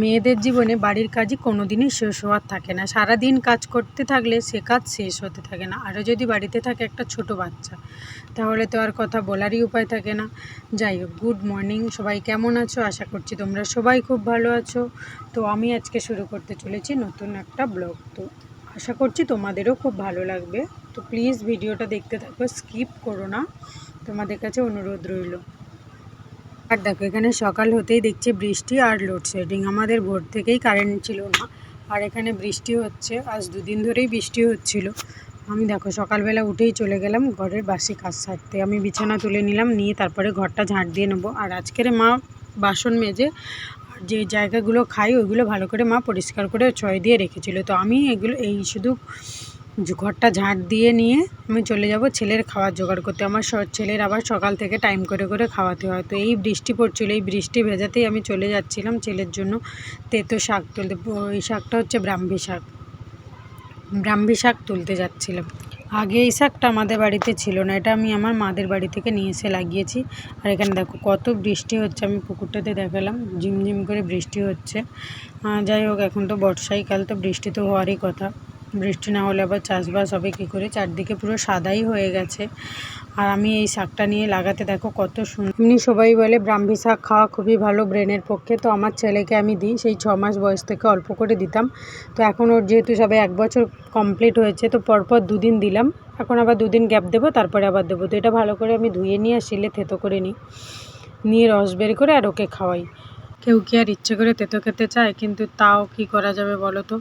মেয়েদের জীবনে বাড়ির কাজই কোনো দিনই শেষ হওয়ার থাকে না। সারা দিন কাজ করতে থাকলে সে কাজ শেষ হতে থাকে না। আরও যদি বাড়িতে থাকে একটা ছোট বাচ্চা, তাহলে তো আর কথা বলারই উপায় থাকে না। যাই হোক, গুড মর্নিং। সবাই কেমন আছো? আশা করছি তোমরা সবাই খুব ভালো আছো। তো আমি আজকে শুরু করতে চলেছি নতুন একটা ব্লগ। তো আশা করছি তোমাদেরও খুব ভালো লাগবে। তো প্লিজ ভিডিওটা দেখতে থাকো স্কিপ করো না। তোমাদের কাছে অনুরোধ রইল। আর দেখো, এখানে সকাল হতেই দেখছি বৃষ্টি আর লোডশেডিং আমাদের ভোর থেকেই কারেন্ট ছিল না, আর এখানে বৃষ্টি হচ্ছে। আজ দুদিন ধরেই বৃষ্টি হচ্ছিল। আমি দেখো, সকালবেলা উঠেই চলে গেলাম ঘরের বাসি কাজ সারতে। আমি বিছানা তুলে নিলাম, নিয়ে তারপরে ঘরটা ঝাঁট দিয়ে নেব। আর আজকের মা বাসন মেজে যে জায়গাগুলো খাই, ওইগুলো ভালো করে মা পরিষ্কার করে ছয় দিয়ে রেখেছিল। তো আমি এগুলো, এই শুধু ঘরটা ঝাঁট দিয়ে নিয়ে আমি চলে যাব ছেলের খাওয়ার জোগাড় করতে। আমার ছেলের আবার সকাল থেকে টাইম করে করে খাওয়াতে হয়। তো এই বৃষ্টি পড়ছিল, এই বৃষ্টি ভেজাতেই আমি চলে যাচ্ছিলাম ছেলের জন্য তেতো শাক তুলতে। ওই শাকটা হচ্ছে ব্রাহ্মী শাক। ব্রাহ্মী শাক তুলতে যাচ্ছিলাম। আগে এই শাকটা আমাদের বাড়িতে ছিল না, এটা আমি আমার মাদের বাড়ি থেকে নিয়ে এসে লাগিয়েছি। আর এখানে দেখো কত বৃষ্টি হচ্ছে, আমি পুকুরটাতে দেখালাম, ঝিমঝিম করে বৃষ্টি হচ্ছে। যাই হোক, এখন তো বর্ষাকাল, তো বৃষ্টি তো হওয়ারই কথা। বৃষ্টি না হলে আবার চাষবাস হবে কী করে? চারদিকে পুরো সাদাই হয়ে গেছে। আর আমি এই শাকটা নিয়ে লাগাতে দেখো কত সুন্দর এমনি সবাই বলে ব্রাহ্মী শাক খাওয়া খুবই ভালো ব্রেনের পক্ষে। তো আমার ছেলেকে আমি দিই, সেই ছ মাস বয়স থেকে অল্প করে দিতাম। তো এখন ওর যেহেতু সবে এক বছর কমপ্লিট হয়েছে, তো পরপর দুদিন দিলাম। এখন আবার দুদিন গ্যাপ দেবো, তারপরে আবার দেবো। তো এটা ভালো করে আমি ধুয়ে নিয়ে আর শিলে থেতো করে নিই। নিয়ে রস বের করে আর ওকে খাওয়াই। কেউ কি আর ইচ্ছে করে তেতো খেতে চায়? কিন্তু তাও কি করা যাবে বলো তো?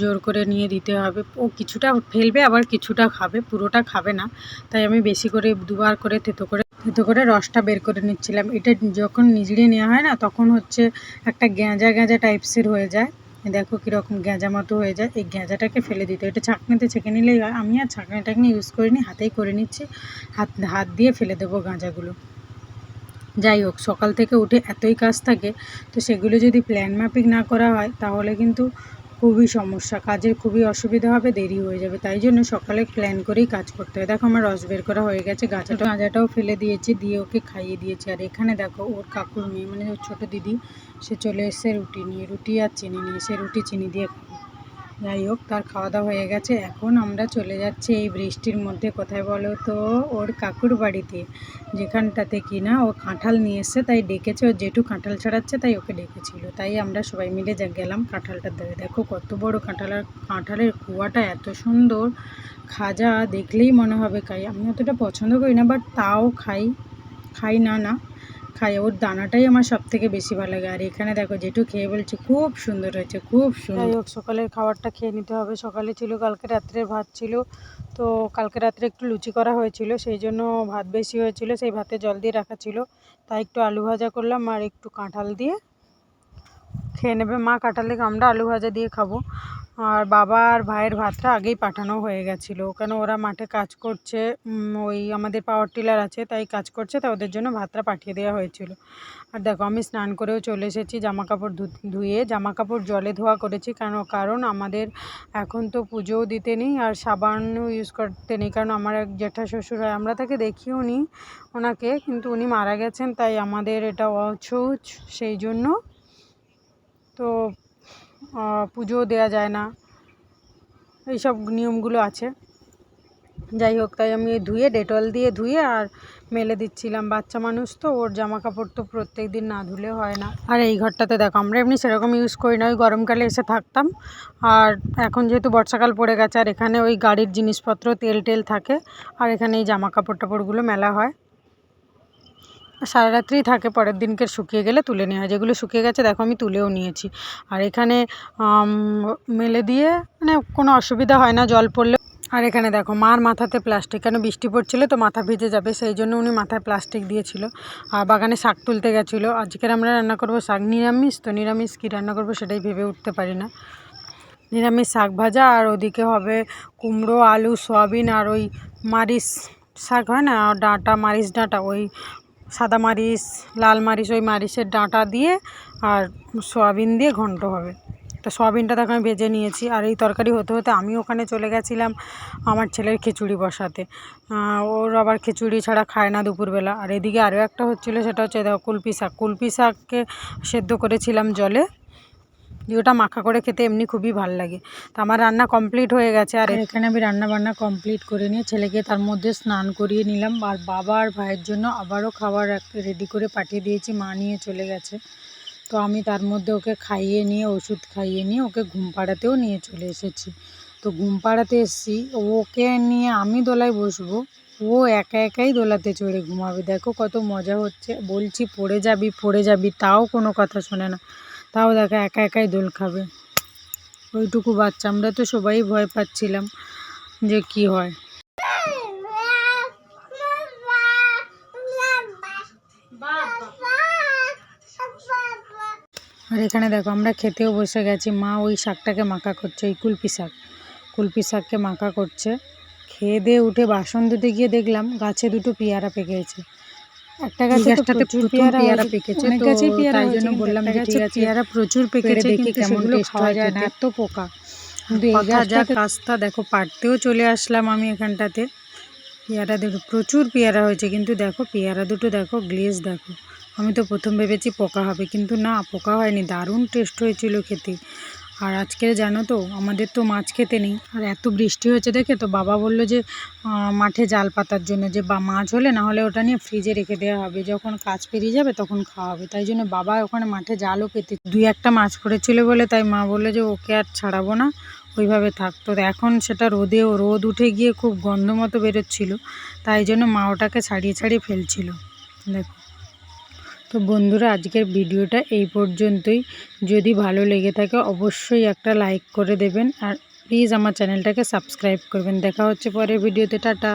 জোর করে নিয়ে দিতে হবে। ও কিছুটা ফেলবে, আবার কিছুটা খাবে। পুরোটা খাবে না। তাই আমি বেশি করে দুবার করে থেতো করে থেতো করে রসটা বের করে নিচ্ছিলাম। এটা যখন নিজড়ে নেওয়া হয় না, তখন হচ্ছে একটা গ্যাঁজা গ্যাঁজা টাইপসের হয়ে যায়। দেখো কীরকম গ্যাঁজা মতো হয়ে যায়। এই গ্যাঁজাটাকে ফেলে দিতে। এটা ছাঁকনিতে ছেঁকে নিলেই হয়। আমি আর ছাঁকনি টাকনি ইউজ করিনি, হাতেই করে নিচ্ছি। হাত হাত দিয়ে ফেলে দেবো গাঁজাগুলো যাই হোক, সকাল থেকে উঠে এতই কাজ থাকে, তো সেগুলো যদি প্ল্যান মাফিক না করা হয়, তাহলে কিন্তু খুবই সমস্যা। কাজের খুবই অসুবিধা হবে, দেরি হয়ে যাবে। তাই জন্য সকালে প্ল্যান করেই কাজ করতে হয়। দেখো, আমার রস বের করা হয়ে গেছে, গাছাটা গাঁজাটাও ফেলে দিয়েছি, দিয়ে ওকে খাইয়ে দিয়েছি। আর এখানে দেখো, ওর কাকুর মেয়ে মানে ওর ছোটো দিদি, সে চলে এসেছে রুটি নিয়ে। রুটি আর চিনি নিয়ে, সে রুটি, চিনি দিয়ে খাবে। যাই হোক, তার খাওয়া দাওয়া হয়ে গেছে। এখন আমরা চলে যাচ্ছি এই বৃষ্টির মধ্যে, কোথায় বলো তো? ওর কাকুর বাড়িতে, যেখানটাতে কিনা ও কাঁঠাল নিয়ে এসছে, তাই ডেকেছে। ও জেঠু কাঁঠাল ছাড়াচ্ছে, তাই ওকে ডেকেছিল। তাই আমরা সবাই মিলে যা গেলাম কাঁঠালটার দেবে দেখো কত বড় কাঁঠাল, আর কাঁঠালের কুয়াটা এত সুন্দর। খাজা দেখলেই মনে হবে খাই আমি অতটা পছন্দ করি না বাট তাও খাই। খাই না না। খাই। ওর দানাটাই আমার সব থেকে বেশি ভালো লাগে। আর এখানে দেখো যেটু খেয়ে বলছে, খুব সুন্দর হয়েছে, খুব সুন্দর। হোক, সকালের খাবারটা খেয়ে নিতে হবে। সকালে ছিল, কালকে রাত্রের ভাত ছিল। তো কালকে রাত্রে একটু লুচি করা হয়েছিল, সেই জন্য ভাত বেশি হয়েছিল, সেই ভাতে জল দিয়ে রাখা ছিল। তাই একটু আলু ভাজা করলাম আর একটু কাঁঠাল দিয়ে খেয়ে নেবে। মা থেকে আমরা আলু ভাজা দিয়ে খাব। আর বাবা আর ভাইয়ের ভাতটা আগেই পাঠানো হয়ে গেছিল। কেন ওরা মাঠে কাজ করছে ওই আমাদের পাওয়ার টিলার আছে, তাই কাজ করছে, তাই ওদের জন্য ভাতটা পাঠিয়ে দেওয়া হয়েছিল। আর দেখো, আমি স্নান করেও চলে এসেছি জামা কাপড় ধুয়ে। জামা কাপড় জলে ধোয়া করেছি, কেন, কারণ আমাদের এখন তো পুজোও দিতে নেই আর সাবানও ইউজ করতে নেই। কারণ আমার এক জ্যাঠা শ্বশুর হয়, আমরা তাকে দেখিও নি ওনাকে, কিন্তু উনি মারা গেছেন, তাই আমাদের এটা অছৌচ সেই জন্য তো আহ, পুজোও দেওয়া যায় না। এইসব নিয়মগুলো আছে। যাই হোক তাই আমি ধুয়ে ডেটল দিয়ে ধুয়ে আর মেলে দিচ্ছিলাম। বাচ্চা মানুষ তো ওর জামা কাপড় তো প্রত্যেক দিন না ধুলে হয় না। আর এই ঘরটাতে দেখো আমরা এমনি সেরকম ইউজ করি না। ওই গরমকালে এসে থাকতাম। আর এখন যেহেতু বর্ষাকাল পড়ে গেছে আর এখানে ওই গাড়ির জিনিসপত্র তেল টেল থাকে। আর এখানে এই জামা কাপড় টাপড়গুলো মেলা হয়। সারা রাত্রিই থাকে পরের দিনকে শুকিয়ে গেলে তুলে নেওয়া হয়। যেগুলো শুকিয়ে গেছে, দেখো আমি তুলেও নিয়েছি। আর এখানে মেলে দিয়ে মানে কোনো অসুবিধা হয় না, জল পড়লে। আর এখানে দেখো, মার মাথাতে প্লাস্টিক। কেন বৃষ্টি পড়ছিল তো মাথা ভিজে যাবে, সেই জন্য উনি মাথায় প্লাস্টিক দিয়েছিল। আর বাগানে শাক তুলতে গেছিল। আজকের আমরা রান্না করব শাক। নিরামিষ তো নিরামিষ, কী রান্না করব সেটাই ভেবে উঠতে পারি না। নিরামিষ শাক ভাজা, আর ওদিকে হবে কুমড়ো, আলু, সয়াবিন, আর ওই মারিচ শাক হয় না, ডাঁটা, মারিচ ডাঁটা, ওই সাদা মারিচ, লাল মারিচ, ওই মারিচের ডাঁটা দিয়ে আর সয়াবিন দিয়ে ঘন্ট হবে। তো সয়াবিনটা দেখো আমি ভেজে নিয়েছি আর এই তরকারি হতে হতে আমি ওখানে চলে গেছিলাম আমার ছেলের খিচুড়ি বসাতে। ওর আবার খিচুড়ি ছাড়া খায় না দুপুরবেলা। আর এদিকে আরও একটা হচ্ছিল, সেটা হচ্ছে দেখো কুলপি শাক। কুলপি শাককে সেদ্ধ করেছিলাম জলে। ওটা মাখা করে খেতে এমনি খুবই ভালো লাগে। তো আমার রান্না কমপ্লিট হয়ে গেছে আর এখানে আমি রান্না বান্না কমপ্লিট করে নিয়ে ছেলেকে তার মধ্যে স্নান করিয়ে নিলাম। আর বাবা আর ভাইয়ের জন্য আবারও খাবার রেডি করে পাঠিয়ে দিয়েছি। মা নিয়ে চলে গেছে। তো আমি তার মধ্যে ওকে খাইয়ে নিয়ে, ওষুধ খাইয়ে নিয়ে ওকে ঘুম পাড়াতেও নিয়ে চলে এসেছি। তো ঘুম পাড়াতে এসেছি। ওকে নিয়ে আমি দোলায় বসবো। ও একা একাই দোলাতে চড়ে ঘুমাবে। দেখো কত মজা হচ্ছে। বলছি পড়ে যাবি পড়ে যাবি, তাও কোনো কথা শোনে না। তাও দেখো একা একাই দোল খাবে। ওইটুকু বাচ্চা। আমরা তো সবাই ভয় পাচ্ছিলাম যে কি হয়। আর এখানে দেখো, আমরা খেতেও বসে গেছি। মা ওই শাকটাকে মাখা করছে ওই কুলপি শাক। কুলপি শাককে মাখা করছে। খেয়ে দিয়ে উঠে বাসন ধুতে গিয়ে দেখলাম গাছে দুটো পেয়ারা পেকেছে একটা গাছে প্রচুর পেয়ারা পেকেছে তো তাই জন্য বললাম যে ঠিক আছে পেয়ারা প্রচুর পেকেছে দেখি কেমন খাওয়া যায় না। এত পোকা। কিন্তু এই গাছটা দেখো পারতেও চলে আসলাম আমি এখানটাতে। পেয়ারা দুটো প্রচুর পেয়ারা হয়েছে কিন্তু দেখো পেয়ারা দুটো দেখো গ্লেজ দেখো। আমি তো প্রথম ভেবেছি পোকা হবে কিন্তু না পোকা হয়নি দারুণ টেস্ট হয়েছিল খেতে। আর আজকে জানো তো, আমাদের তো মাছ খেতে নেই। আর এত বৃষ্টি হয়েছে দেখে তো বাবা বলল যে মাঠে জাল পাতার জন্য যে বা মাছ হলে না হলে ওটা নিয়ে ফ্রিজে রেখে দেওয়া হবে। যখন কাজ পেরিয়ে যাবে তখন খাওয়া হবে। তাই জন্য বাবা ওখানে মাঠে জালও পেতে দুই একটা মাছ পড়েছিল বলে তাই মা বলল যে ওকে আর ছাড়াবো না, ওইভাবে থাকতো এখন সেটা রোদেও, রোদ উঠে গিয়ে খুব গন্ধ মতো বেরোচ্ছিল। তাই জন্য মা ওটাকে ছাড়িয়ে ছাড়িয়ে ফেলছিল। দেখো। তো বন্ধুরা, আজকের ভিডিওটা এই পর্যন্তই। যদি ভালো লেগে থাকে, অবশ্যই একটা লাইক করে দেবেন। আর প্লিজ আমার চ্যানেলটাকে সাবস্ক্রাইব করবেন। দেখা হচ্ছে পরের ভিডিওতে। টাটা।